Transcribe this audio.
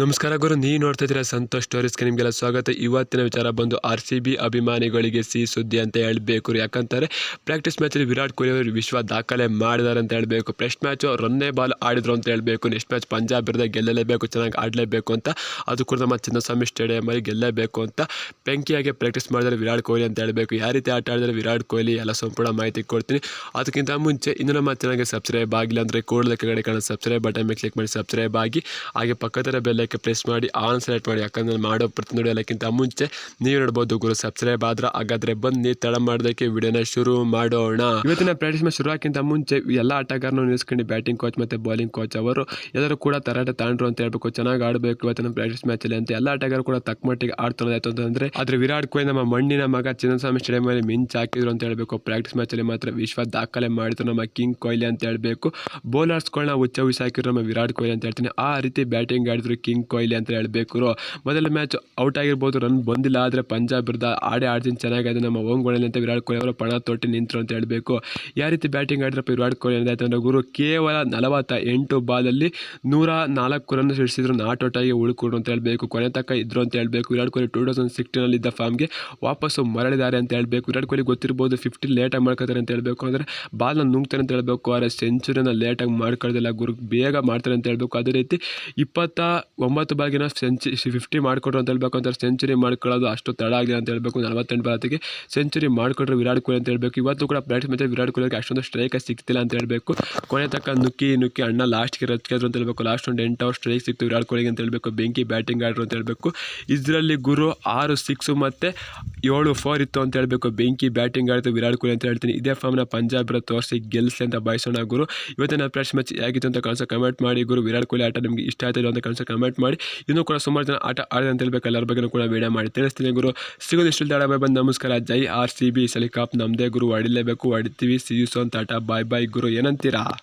ನಮಸ್ಕಾರ ಗುರು, ನೀವು ನೋಡ್ತಾ ಇದ್ದೀರಾ ಸಂತೋಷ್ ಸ್ಟೋರೀಸ್ಗೆ ನಿಮಗೆಲ್ಲ ಸ್ವಾಗತ. ಇವತ್ತಿನ ವಿಚಾರ ಬಂದು ಆರ್ ಸಿ ಬಿ ಅಭಿಮಾನಿಗಳಿಗೆ ಸಿಹಿ ಸುದ್ದಿ ಅಂತ ಹೇಳಬೇಕು ಯಾಕಂತಾರೆ ಪ್ರಾಕ್ಟೀಸ್ ಮ್ಯಾಚಲ್ಲಿ ವಿರಾಟ್ ಕೊಹ್ಲಿ ಅವರು ವಿಶ್ವ ದಾಖಲೆ ಮಾಡಿದ್ದಾರೆ ಅಂತ ಹೇಳಬೇಕು. ಫ್ರೆಸ್ಟ್ ಮ್ಯಾಚು ರನ್ನೇ ಬಾಲ್ ಆಡಿದ್ರು ಅಂತ ಹೇಳಬೇಕು. ನೆಕ್ಸ್ಟ್ ಮ್ಯಾಚ್ ಪಂಜಾಬ್ ಇರದೆ ಗೆಲ್ಲಲೇಬೇಕು, ಚೆನ್ನಾಗಿ ಆಡಲೇಬೇಕು ಅಂತ. ಅದು ಕೂಡ ನಮ್ಮ ಚಿನ್ನಸ್ವಾಮಿ ಸ್ಟೇಡಿಯಮಲ್ಲಿ ಗೆಲ್ಲಲೇಬೇಕು ಅಂತ ಬೆಂಕಿಯಾಗಿ ಪ್ರಾಕ್ಟೀಸ್ ಮಾಡಿದರೆ ವಿರಾಟ್ ಕೊಹ್ಲಿ ಅಂತ ಹೇಳಬೇಕು. ಯಾವ ರೀತಿ ಆಟ ಆಡಿದರೆ ವಿರಾಟ್ ಕೊಹ್ಲಿ, ಎಲ್ಲ ಸಂಪೂರ್ಣ ಮಾಹಿತಿ ಕೊಡ್ತೀನಿ. ಅದಕ್ಕಿಂತ ಮುಂಚೆ, ಇನ್ನು ನಮ್ಮ ಚೆನ್ನಾಗಿ ಸಬ್ಸ್ಕ್ರೈಬ್ ಆಗಿಲ್ಲ ಅಂದರೆ ಕೂಡಲೇ ಕಡೆ ಕಾಣೋ ಸಬ್ಸ್ಕ್ರೈಬ್ ಬಟನ್ ಮೇಲೆ ಕ್ಲಿಕ್ ಮಾಡಿ ಸಬ್ಸ್ಕ್ರೈಬ್ ಆಗಿ. ಹಾಗೆ ಪಕ್ಕದ ಬೆಲ್ಲಕ್ಕೆ ಪ್ರೆಸ್ ಮಾಡಿ, ಆನ್ ಸೆಲೆಕ್ಟ್ ಮಾಡಿ, ಯಾಕಂದ್ರೆ ಮಾಡೋ ಮಾಡೋ ಪ್ರತಿಯೊಂದು ಎಲ್ಲಕ್ಕಿಂತ ಮುಂಚೆ ನೀವು ನೋಡ್ಬೋದು ಗುರು ಸಬ್ಸ್ಕ್ರೈಬ್ ಆದ್ರೆ ಹಾಗಾದ್ರೆ ಬನ್ನಿ ತಡ ಮಾಡೋದಕ್ಕೆ ವಿಡಿಯೋನ ಶುರು ಮಾಡೋಣ. ಇವತ್ತಿನ ಪ್ರಾಕ್ಟೀಸ್ ಶುರು ಹಾಕಿಂತ ಮುಂಚೆ ಎಲ್ಲ ಆಟಗಾರನು ನಿಲ್ಲಿಸ್ಕೊಂಡು ಬ್ಯಾಟಿಂಗ್ ಕೋಚ್ ಮತ್ತೆ ಬೌಲಿಂಗ್ ಕೋಚ್ ಅವರು ಎಲ್ಲರೂ ಕೂಡ ತರಾಟೆ ತಾಂಡ್ರು ಅಂತ ಹೇಳ್ಬೇಕು. ಚೆನ್ನಾಗಿ ಆಡಬೇಕು ಇವತ್ತಿನ ಪ್ರಾಕ್ಟೀಸ್ ಮ್ಯಾಚ್ ಅಲ್ಲಿ ಅಂತ. ಎಲ್ಲ ಆಟಗಾರರು ಕೂಡ ತಕ್ಕ ಮಟ್ಟಿಗೆ ಆಡ್ತಾನೆ ಅಂತಂದ್ರೆ ಆದ್ರೆ ವಿರಾಟ್ ಕೊಹ್ಲಿ ನಮ್ಮ ಮಣ್ಣಿನ ಮಗ ಚಿನ್ನಸ್ವಾಮಿ ಸ್ಟೇಡಿಯಂ ಅಲ್ಲಿ ಮಿಂಚ್ ಹಾಕಿದ್ರು ಅಂತ ಹೇಳ್ಬೇಕು. ಪ್ರಾಕ್ಟೀಸ್ ಮ್ಯಾಚ್ ಅಲ್ಲಿ ಮಾತ್ರ ವಿಶ್ವ ದಾಖಲೆ ಮಾಡಿದ್ರು ನಮ್ಮ ಕಿಂಗ್ ಕೊಹ್ಲಿ ಅಂತ ಹೇಳ್ಬೇಕು. ಬೌಲರ್ಸ್ಗಳನ್ನ ಉಚ್ಚ ಉಚ್ಚ ಹಾಕಿದ್ರು ನಮ್ಮ ವಿರಾಟ್ ಕೊಹ್ಲಿ ಅಂತ ಹೇಳ್ತೀನಿ. ಆ ರೀತಿ ಬ್ಯಾಟಿಂಗ್ ಆಡಿದ್ರು ಕೊಹ್ಲಿ ಅಂತ ಹೇಳಬೇಕು. ಮೊದಲ ಮ್ಯಾಚ್ ಔಟ್ ಆಗಿರ್ಬೋದು ರನ್ ಬಂದಿಲ್ಲ ಆದರೆ ಪಂಜಾಬ್ ಇರ್ದ ಆಡೇ ಆಡ್ತೀನಿ ಚೆನ್ನಾಗಿದೆ. ನಮ್ಮ ಓಂಗೋಳಲ್ಲಿ ಅಂತ ವಿರಾಟ್ ಕೊಹ್ಲಿ ಅವರು ಪಣ ತೊಟ್ಟಿ ನಿಂತರು ಅಂತ ಹೇಳಬೇಕು. ಯಾವ ರೀತಿ ಬ್ಯಾಟಿಂಗ್ ಆಡಿದ್ರಪ್ಪ ವಿರಾಟ್ ಕೊಹ್ಲಿ ಅಂದ್ರೆ ಗುರು, ಕೇವಲ ನಲವತ್ತ ಎಂಟು ಬಾಲಲ್ಲಿ ನೂರ ನಾಲ್ಕು ರನ್ ಸಿಡಿಸಿದ್ರು ನಾಟ್ ಔಟ್ ಆಗಿ ಉಳ್ಕೊಡು ಅಂತ ಹೇಳಬೇಕು. ಕೊನೆ ತಕ್ಕ ಇದ್ರು ಅಂತ ಹೇಳಬೇಕು. ವಿರಾಟ್ ಕೊಹ್ಲಿ ಟೂ ತೌಸಂಡ್ ಸಿಕ್ಸ್ಟೀನಲ್ಲಿ ಇದ್ದ ಫಾರ್ಮ್ಗೆ ವಾಪಸ್ಸು ಮರಳಿದ್ದಾರೆ ಅಂತ ಹೇಳಬೇಕು. ವಿರಾಟ್ ಕೊಹ್ಲಿ ಗೊತ್ತಿರ್ಬೋದು ಫಿಫ್ಟಿ ಲೇಟಾಗಿ ಮಾಡ್ಕೋತಾರೆ ಅಂತ ಹೇಳಬೇಕು. ಅಂದರೆ ಬಾಲ್ನ ನುಂಗ್ತಾರೆ ಅಂತ ಹೇಳಬೇಕು. ಆದರೆ ಸೆಂಚುರಿನ ಲೇಟಾಗಿ ಮಾಡ್ಕೊಳ್ಳೋದಿಲ್ಲ. ಗುರು, ಬೇಗ ಮಾಡ್ತಾರೆ ಅಂತ ಹೇಳಬೇಕು. ಅದೇ ರೀತಿ ಇಪ್ಪತ್ತ ಒಂಬತ್ತು ಬಾಲ್ಗಿನ ಸೆಂಚು ಫಿಫ್ಟಿ ಮಾಡಿಕೊಟ್ರು ಅಂತ ಹೇಳ್ಬೇಕು ಅಂತ ಸೆಂಚುರಿ ಮಾಡ್ಕೊಳ್ಳೋದು ಅಷ್ಟು ತಡ ಆಗಿಲ್ಲ ಅಂತ ಹೇಳಬೇಕು, ನಲವತ್ತೆಂಟು ಬಾಲತಿಗೆ ಸೆಂಚುರಿ ಮಾಡಿಕೊಟ್ರು ವಿರಾಟ್ ಕೊಹ್ಲಿ ಅಂತ ಹೇಳಬೇಕು. ಇವತ್ತು ಕೂಡ ಪ್ರಾಕ್ಟೀಸ್ ಮ್ಯಾಚ್ ವಿರಾಟ್ ಕೊಹ್ಲಿಗೆ ಅಷ್ಟೊಂದು ಸ್ಟ್ರೈಕ್ ಸಿಗ್ತಿಲ್ಲ ಅಂತ ಹೇಳಬೇಕು. ಕೊನೆ ತಕ್ಕ ನುಕ್ಕಿ ನುಕ್ಕಿ ಅಣ್ಣ ಲಾಸ್ಟ್ಗೆ ರಚ್ಕಿದ್ರು ಅಂತ ಹೇಳಬೇಕು. ಲಾಸ್ಟ್ ಒಂದು ಎಂಟು ಅವರ್ ಸ್ಟ್ರೈಕ್ ಸಿಕ್ತು ವಿರಾಟ್ ಕೊಹ್ಲಿಗೆ ಅಂತ ಹೇಳಬೇಕು. ಬೆಂಕಿ ಬ್ಯಾಟಿಂಗ್ ಆಡ್ರು ಅಂತ ಹೇಳಬೇಕು. ಇದರಲ್ಲಿ ಗುರು ಆರು ಸಿಕ್ಸು ಮತ್ತು ಏಳು ಫೋರ್ ಇತ್ತು ಅಂತ ಹೇಳಬೇಕು. ಬೆಂಕಿ ಬ್ಯಾಟಿಂಗ್ ಆಡಿತು ವಿರಾಟ್ ಕೊಹ್ಲಿ ಅಂತ ಹೇಳ್ತೀನಿ. ಇದೇ ಫಾರ್ಮ್ನ ಪಂಜಾಬ್ ತೋರಿಸಿ ಗೆಲ್ಸ್ ಅಂತ ಬಯಸೋಣ ಗುರು. ಇವತ್ತಿನ ಪ್ರಾಕ್ಟೀಸ್ ಮ್ಯಾಚ್ ಹೇಗಿತ್ತು ಅಂತ ಕನಸ ಕಮೆಂಟ್ ಮಾಡಿ ಗುರು. ವಿರಾಟ್ ಕೊಹ್ಲಿ ಆಟ ನಿಮಗೆ ಇಷ್ಟ ಆಯ್ತು ಅಂತ ಕನಸ ಕಮೆಂಟ್ ಮಾಡಿ. ಇನ್ನೂ ಕೂಡ ಸುಮಾರು ಜನ ಆಟ ಆಡಿದೆ ಅಂತ ಹೇಳ್ಬೇಕು. ಎಲ್ಲರ ಬಗ್ಗೆ ಕೂಡ ವೀಡಿಯೋ ಮಾಡಿ ತಿಳಿಸ್ತೀನಿ. ಗುರು ಸಿಗೋದು ಇಷ್ಟು ದಾಡ ಬಾಯ್ ಬಂದು ನಮಸ್ಕಾರ. ಜೈ ಆರ್ ಸಿ ಬಿ. ಸಲಿ ಕಾಪ್ ನಮ್ಮದೇ ಗುರು. ಹೊಡಿಲೇಬೇಕು ಹೊಡಿತೀವಿ ಸಿ ಯು ಸೊ ಅಂತ ಆಟ ಬಾಯ್ ಬಾಯ್ ಗುರು, ಏನಂತೀರಾ?